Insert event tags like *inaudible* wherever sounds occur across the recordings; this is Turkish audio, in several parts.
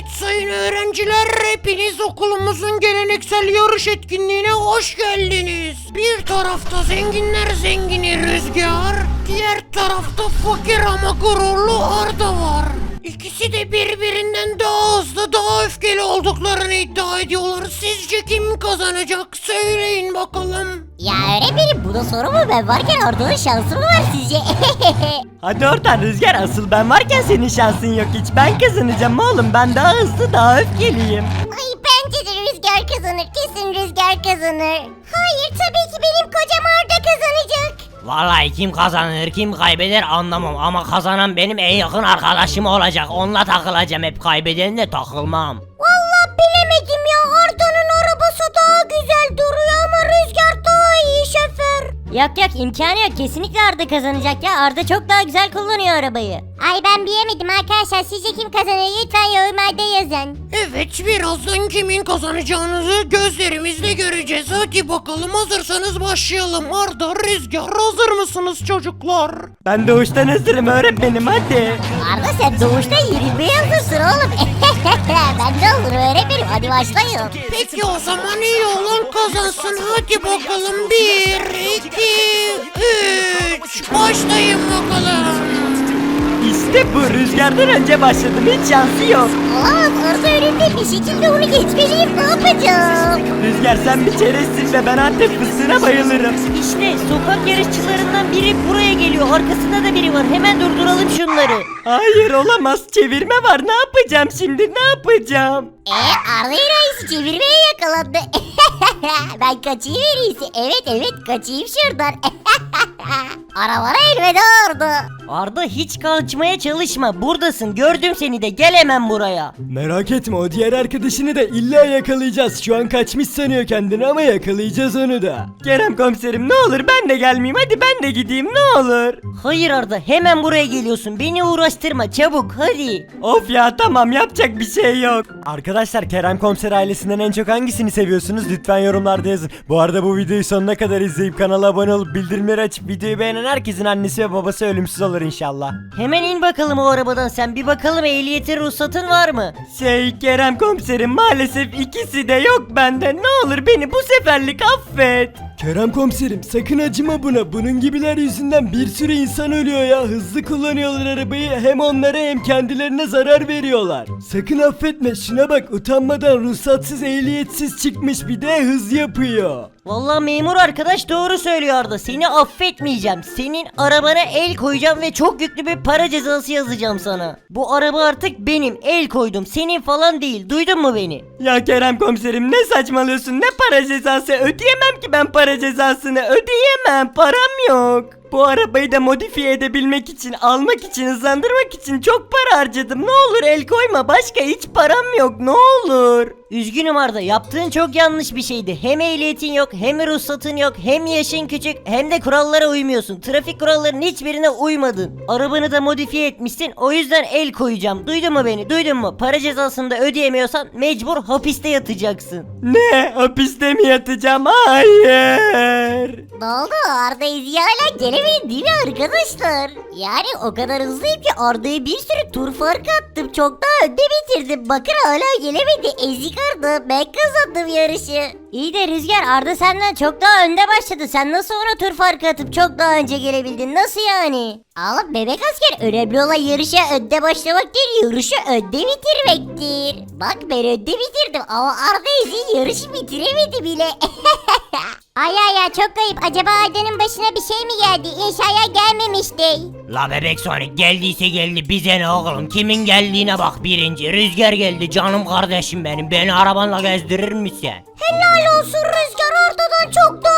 Evet sayın öğrenciler hepiniz okulumuzun geleneksel yarış etkinliğine hoş geldiniz. Bir tarafta zenginler zengini Rüzgar, diğer tarafta fakir ama gururlu Arda var. İkisi de birbirinden daha hızlı, daha öfkeli olduklarını iddia ediyorlar. Sizce kim kazanacak? Söyleyin bakalım. Ya öğretmenim bu da soru mu ben varken Arda'nın şansı mı var sizce? *laughs* Hadi oradan Rüzgar asıl ben varken senin şansın yok hiç. Ben kazanacağım oğlum ben daha hızlı daha öfkeliyim. Ay bence de Rüzgar kazanır kesin Rüzgar kazanır. Hayır tabii ki benim kocam Arda kazanacak. Vallahi kim kazanır kim kaybeder anlamam ama kazanan benim en yakın arkadaşım olacak. Onunla takılacağım hep kaybedenle takılmam. Yok yok imkanı yok kesinlikle Arda kazanacak ya Arda çok daha güzel kullanıyor arabayı. Ay ben bilemedim arkadaşlar sizce kim kazanır lütfen yorumlarda yazın. Evet birazdan kimin kazanacağınızı gözlerimizle göreceğiz. Hadi bakalım hazırsanız başlayalım. Arda, Rüzgar hazır mısınız çocuklar? Ben doğuştan hazırım öğretmenim hadi. Arda sen doğuşta 21 yazırsın oğlum. *laughs* ben de olur öğretmenim hadi başlayın. Peki o zaman iyi olan kazansın. Hadi bakalım. Bir, iki, üç. Başlayın bakalım. İşte bu rüzgardan önce başladım hiç şansı yok. Olamaz Arda önümde bir şekilde onu geçmeliyim ne yapacağım? Rüzgar sen bir çerezsin ve ben Antep fıstığına bayılırım. İşte sokak yarışçılarından biri buraya geliyor. Arkasında da biri var. Hemen durduralım şunları. Hayır olamaz çevirme var ne yapacağım şimdi ne yapacağım? Ee Arda reisi çevirmeye yakalandı. *laughs* ben kaçayım en iyisi. Evet evet kaçayım şuradan. *laughs* Arabana elveda Arda. Arda hiç kaçmaya çalışma. Buradasın. Gördüm seni de. Gel hemen buraya. Merak etme o diğer arkadaşını da illa yakalayacağız. Şu an kaçmış sanıyor kendini ama yakalayacağız onu da. Kerem komiserim ne olur ben de gelmeyeyim hadi ben de gideyim ne olur. Hayır Arda. Hemen buraya geliyorsun. Beni uğraştırma. Çabuk hadi. Of ya tamam yapacak bir şey yok. Arkadaşlar Kerem Komiser ailesinden en çok hangisini seviyorsunuz? Lütfen yorumlarda yazın. Bu arada bu videoyu sonuna kadar izleyip kanala abone olup bildirimleri açıp videoyu beğenen herkesin annesi ve babası ölümsüz olur inşallah. Hemen in bakalım o arabadan sen. Bir bakalım ehliyetin ruhsatın var mı? Şey Kerem Komiserim maalesef ikisi de yok bende. Ne olur beni bu seferlik affet. Kerem komiserim sakın acıma buna. Bunun gibiler yüzünden bir sürü insan ölüyor ya. Hızlı kullanıyorlar arabayı hem onlara hem kendilerine zarar veriyorlar. Sakın affetme şuna bak utanmadan ruhsatsız ehliyetsiz çıkmış bir de hız yapıyor. Vallahi memur arkadaş doğru söylüyor Arda. Seni affetmeyeceğim. Senin arabana el koyacağım ve çok yüklü bir para cezası yazacağım sana. Bu araba artık benim. El koydum. Senin falan değil. Duydun mu beni? Ya Kerem Komiserim ne saçmalıyorsun ne para cezası ödeyemem ki ben para cezasını ödeyemem param yok. Bu arabayı da modifiye edebilmek için almak için hızlandırmak için çok para harcadım ne olur el koyma başka hiç param yok ne olur. Üzgünüm Arda. Yaptığın çok yanlış bir şeydi. Hem ehliyetin yok, hem ruhsatın yok, hem yaşın küçük, hem de kurallara uymuyorsun. Trafik kurallarının hiçbirine uymadın. Arabanı da modifiye etmişsin. O yüzden el koyacağım. Duydun mu beni? Duydun mu? Para cezasını da ödeyemiyorsan mecbur hapiste yatacaksın. Ne hapiste mi yatacağım hayır. Ne oldu Arda İzzi hala gelemedi değil mi arkadaşlar? Yani o kadar hızlıyım ki Arda'ya bir sürü tur farkı attım. Çok daha önde bitirdim. Bakın hala gelemedi. Ezik Arda. Ben kazandım yarışı. İyi de Rüzgar Arda senden çok daha önde başladı. Sen nasıl ona tur farkı atıp çok daha önce gelebildin? Nasıl yani? Oğlum bebek asker önemli olan yarışa önde başlamak değil yarışı önde bitirmektir. Bak ben önde bitirdim ama Arda İzzi yarışı bitiremedi bile. *laughs* Ay ay ay çok kayıp. Acaba Arda'nın başına bir şey mi geldi? İnşallah gelmemişti. La bebek Sonic geldiyse geldi bize ne oğlum kimin geldiğine bak birinci rüzgar geldi canım kardeşim benim beni arabanla gezdirir misin? Helal olsun Rüzgar Arda'dan çok daha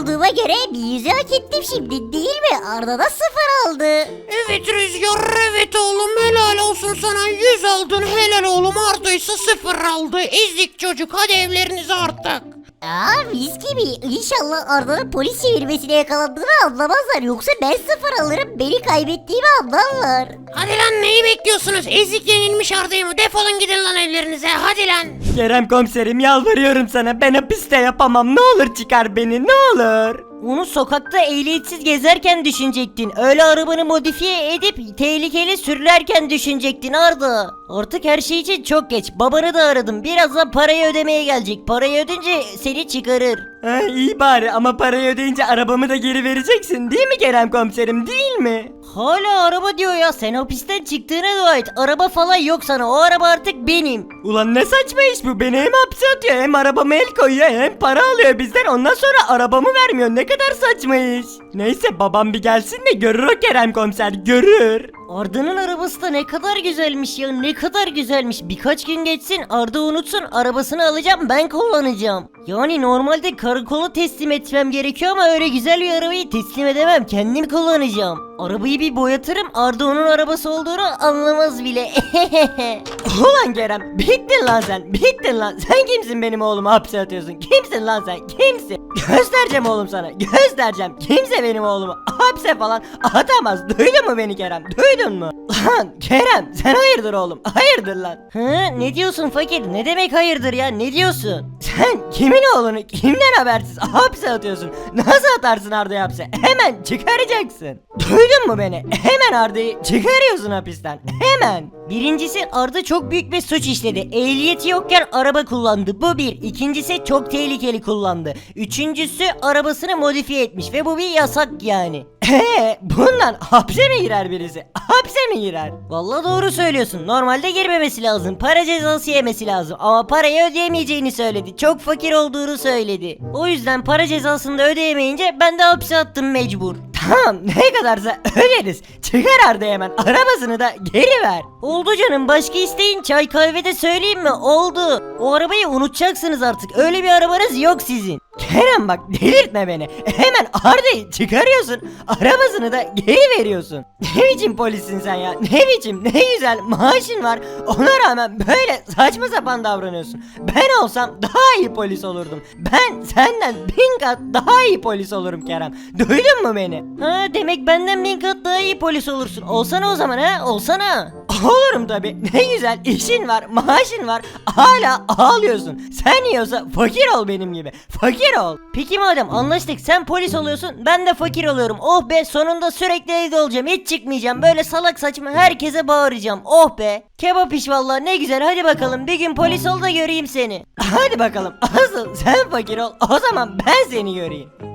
olduğuma göre bir yüzü hak ettim şimdi değil mi? Arda da sıfır aldı. Evet Rüzgar evet oğlum helal olsun sana. Yüz aldın helal oğlum Arda ise sıfır aldı. Ezik çocuk hadi evlerinize artık. Aa mis gibi. İnşallah Arda'nın polis çevirmesine yakalandığını anlamazlar. Yoksa ben sıfır alırım. Beni kaybettiğimi anlarlar. Hadi lan neyi bekliyorsunuz? Ezik yenilmiş Arda'yı mı? Defolun gidin lan evlerinize hadi lan. Kerem komiserim yalvarıyorum sana ben hapiste yapamam ne olur çıkar beni ne olur. Onu sokakta ehliyetsiz gezerken düşünecektin. Öyle arabanı modifiye edip tehlikeli sürülerken düşünecektin Arda. Artık her şey için çok geç. Babanı da aradım. Birazdan parayı ödemeye gelecek. Parayı ödünce seni çıkarır. Ha, iyi bari ama parayı ödeyince arabamı da geri vereceksin değil mi Kerem komiserim değil mi? Hala araba diyor ya. Sen hapisten çıktığına dua et. Araba falan yok sana. O araba artık benim. Ulan ne saçma iş bu beni hem hapse atıyor hem arabama el koyuyor hem para alıyor bizden ondan sonra arabamı vermiyor ne kadar saçma iş. Neyse babam bir gelsin de görür o Kerem komiser görür. Arda'nın arabası da ne kadar güzelmiş ya ne kadar güzelmiş. Birkaç gün geçsin Arda unutsun arabasını alacağım ben kullanacağım. Yani normalde karakola teslim etmem gerekiyor ama öyle güzel bir arabayı teslim edemem kendim kullanacağım. Arabayı bir boyatırım Arda onun arabası olduğunu anlamaz bile. *laughs* Ulan Kerem bittin lan sen bittin lan. Sen kimsin benim oğlumu hapse atıyorsun? Kimsin lan sen kimsin? Göstereceğim oğlum sana göstereceğim. Kimse benim oğlumu hapse falan atamaz. Duydun mu beni Kerem duydun mu? Lan Kerem sen hayırdır oğlum hayırdır lan? Hı, ne diyorsun fakir? Ne demek hayırdır ya ne diyorsun? sen kimin oğlunu kimden habersiz hapse atıyorsun? Nasıl atarsın Arda'yı hapse? Hemen çıkaracaksın. Duydun mu beni *laughs* hemen Arda'yı çıkarıyorsun hapisten *laughs* hemen Birincisi Arda çok büyük bir suç işledi. Ehliyeti yokken araba kullandı. Bu bir. İkincisi çok tehlikeli kullandı. Üçüncüsü arabasını modifiye etmiş ve bu bir yasak yani. *laughs* Eee bundan hapse mi girer birisi hapse mi girer Vallahi doğru söylüyorsun. Normalde girmemesi lazım. Para cezası yemesi lazım. Ama parayı ödeyemeyeceğini söyledi. Çok fakir olduğunu söyledi. O yüzden para cezasını da ödeyemeyince ben de hapse attım mecbur. Tamam ne kadarsa öderiz. Çıkar Arda hemen arabasını da geri ver. Oldu canım başka isteyin çay kahvede söyleyeyim mi? Oldu. O arabayı unutacaksınız artık. Öyle bir arabanız yok sizin. Kerem bak delirtme beni. Hemen Arda'yı çıkarıyorsun. Arabasını da geri veriyorsun. Ne biçim polissin sen ya? Ne biçim ne güzel maaşın var. Ona rağmen böyle saçma sapan davranıyorsun. Ben olsam daha iyi polis olurdum. Ben senden bin kat daha iyi polis olurum Kerem. Duydun mu beni? Ha demek benden bin kat daha iyi polis olursun. Olsana o zaman ha olsana. Olurum tabi. *laughs* Ne güzel işin var, maaşın var. Hala ağlıyorsun. Sen yiyorsa fakir ol benim gibi. Fakir ol. Peki madem anlaştık sen polis oluyorsun ben de fakir oluyorum. Oh be sonunda sürekli evde olacağım hiç çıkmayacağım. Böyle salak saçma herkese bağıracağım. Oh be. Kebap iş vallahi ne güzel hadi bakalım bir gün polis ol da göreyim seni. Hadi bakalım. Asıl sen fakir ol. O zaman ben seni göreyim.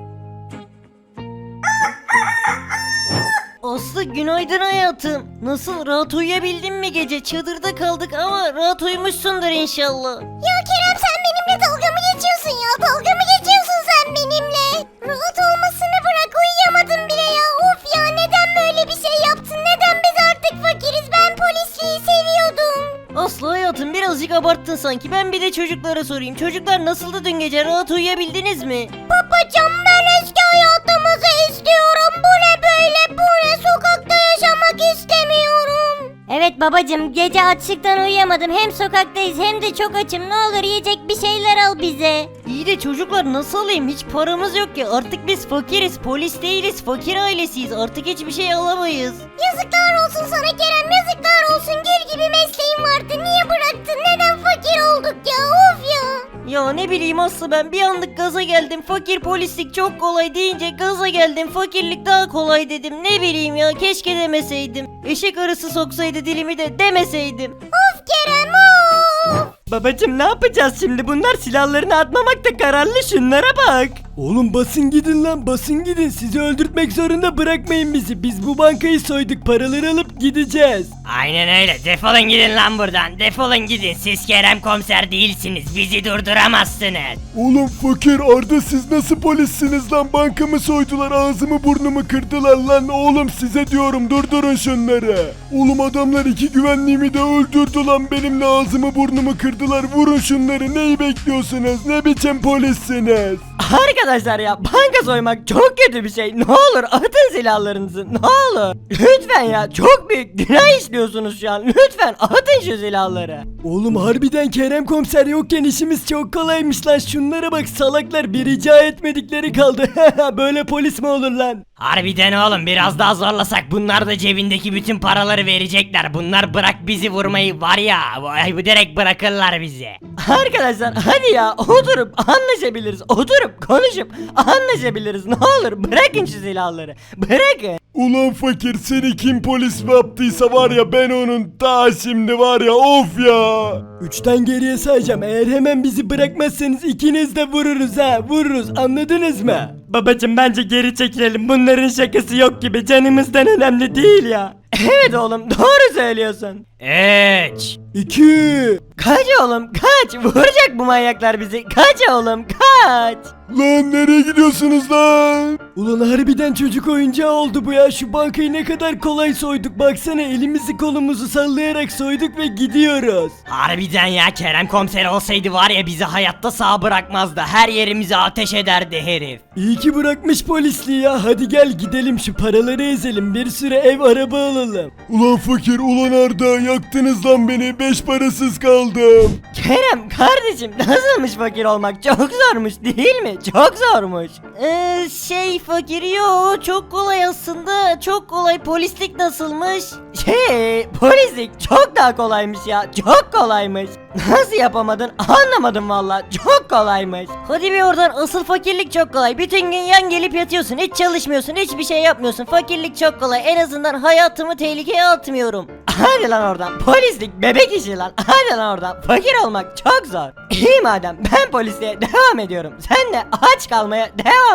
Aslı günaydın hayatım. Nasıl rahat uyuyabildin mi gece? Çadırda kaldık ama rahat uyumuşsundur inşallah. Ya Kerem sen benimle dalga mı geçiyorsun ya? Dalga mı geçiyorsun sen benimle? Rahat olmasını bırak uyuyamadım bile ya. Of ya neden böyle bir şey yaptın? Neden biz artık fakiriz? Ben polisliği seviyordum. Aslı hayatım birazcık abarttın sanki. Ben bir de çocuklara sorayım. Çocuklar nasıldı dün gece? Rahat uyuyabildiniz mi? Babacım babacım gece açlıktan uyuyamadım. Hem sokaktayız hem de çok açım. Ne olur yiyecek bir şeyler al bize. İyi de çocuklar nasıl alayım? Hiç paramız yok ki. Artık biz fakiriz. Polis değiliz. Fakir ailesiyiz. Artık hiçbir şey alamayız. Yazıklar olsun sana Kerem yazıklar ya. Ne bileyim Aslı ben bir anlık gaza geldim. Fakir polislik çok kolay deyince gaza geldim. Fakirlik daha kolay dedim. Ne bileyim ya keşke demeseydim. Eşek arısı soksaydı dilimi de demeseydim. Of Kerem of. Babacım ne yapacağız şimdi? Bunlar silahlarını atmamakta kararlı şunlara bak. Oğlum basın gidin lan basın gidin. Sizi öldürtmek zorunda bırakmayın bizi. Biz bu bankayı soyduk paraları alıp gideceğiz. Aynen öyle. Defolun gidin lan buradan. Defolun gidin. Siz Kerem komiser değilsiniz. Bizi durduramazsınız. Oğlum fakir Arda siz nasıl polissiniz lan bankamı soydular ağzımı burnumu kırdılar lan oğlum size diyorum durdurun şunları. Oğlum adamlar iki güvenliğimi de öldürdü lan benimle ağzımı burnumu kırdılar vurun şunları neyi bekliyorsunuz ne biçim polissiniz. Arkadaşlar ya banka soymak çok kötü bir şey. Ne olur atın silahlarınızı. Ne olur. Lütfen ya çok büyük günah işliyorsunuz şu an. Lütfen atın şu silahları. Oğlum harbiden Kerem komiser yokken işimiz çok kolaymış lan. Şunlara bak salaklar bir rica etmedikleri kaldı. *laughs* Böyle polis mi olur lan? Harbiden oğlum biraz daha zorlasak bunlar da cebindeki bütün paraları verecekler. Bunlar bırak bizi vurmayı var ya bu direkt bırakırlar bizi. Arkadaşlar hadi ya oturup anlaşabiliriz. Oturup konuşup anlaşabiliriz. Ne olur bırakın şu silahları. Bırakın. Ulan fakir seni kim polis mi yaptıysa var ya ben onun ta şimdi var ya of ya. Üçten geriye sayacağım eğer hemen bizi bırakmazsanız ikiniz de vururuz ha vururuz anladınız mı? Babacım bence geri çekilelim. Bunların şakası yok gibi. Canımızdan önemli değil ya. *laughs* Evet oğlum doğru söylüyorsun. 3 İki. Kaç oğlum kaç. Vuracak bu manyaklar bizi. Kaç oğlum kaç. Lan nereye gidiyorsunuz lan? Ulan harbiden çocuk oyuncağı oldu bu ya. Şu bankayı ne kadar kolay soyduk. Baksana elimizi kolumuzu sallayarak soyduk ve gidiyoruz. Harbiden ya Kerem komiser olsaydı var ya bizi hayatta sağ bırakmazdı. Her yerimize ateş ederdi herif. İyi ki bırakmış polisliği ya. Hadi gel gidelim şu paraları ezelim. Bir sürü ev araba alalım. Ulan fakir ulan Arda yaktınız lan beni. Beş parasız kaldım. Kerem kardeşim nasılmış fakir olmak? Çok zormuş değil mi? *laughs* Çok zormuş. Ee, şey fakir yo çok kolay aslında çok kolay polislik nasılmış? Şey polislik çok daha kolaymış ya. Çok kolaymış. *laughs* Nasıl yapamadın anlamadım valla. Çok kolaymış. Hadi bir oradan asıl fakirlik çok kolay. Bütün gün yan gelip yatıyorsun. Hiç çalışmıyorsun. Hiçbir şey yapmıyorsun. Fakirlik çok kolay. En azından hayatımı tehlikeye atmıyorum. Hadi lan oradan. Polislik bebek işi lan. Hadi lan oradan. Fakir olmak çok zor. İyi madem ben polisliğe devam ediyorum. Sen de aç kalmaya devam